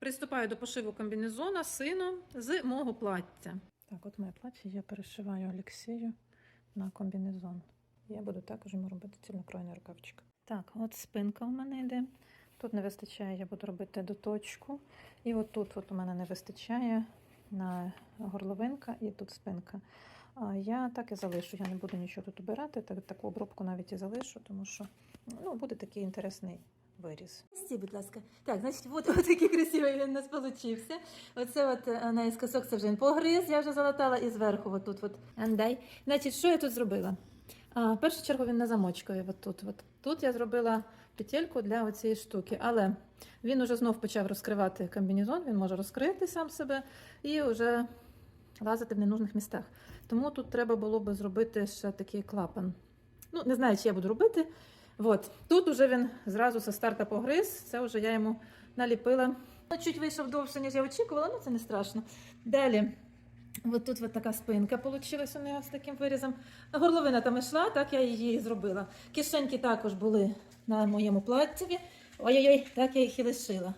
Приступаю до пошиву комбінезона сину з мого плаття. Так, от моє плаття я перешиваю Олексію на комбінезон. Я буду також йому робити цільнокройний рукавчик. Так, от спинка у мене йде. Тут не вистачає, я буду робити доточку. І от тут от у мене не вистачає на горловинка і тут спинка. А я так і залишу, я не буду нічого тут обирати, так, таку обробку навіть і залишу, тому що ну, буде такий інтересний виріз. Стій, будь ласка. Так, значить, от, от який красивий він у нас получився. Оце от е, наїскосок, це вже він погриз, я вже залатала, і зверху от тут от. Андай. Значить, що я тут зробила? А, в першу чергу він не замочкою. От тут, от. тут я зробила петельку для оцієї штуки, але він уже знов почав розкривати комбінезон, він може розкрити сам себе і вже лазити в ненужних містах. Тому тут треба було би зробити ще такий клапан. Ну, не знаю, чи я буду робити. От. Тут уже він зразу со старта погриз, це вже я йому наліпила. Ну, чуть вийшов довше, ніж я очікувала, але це не страшно. Далі. От тут от така спинка вийшла у нього з таким вирізом. Горловина там йшла, так я її зробила. Кишеньки також були на моєму платтєві. Ой-ой-ой, так я їх і лишила.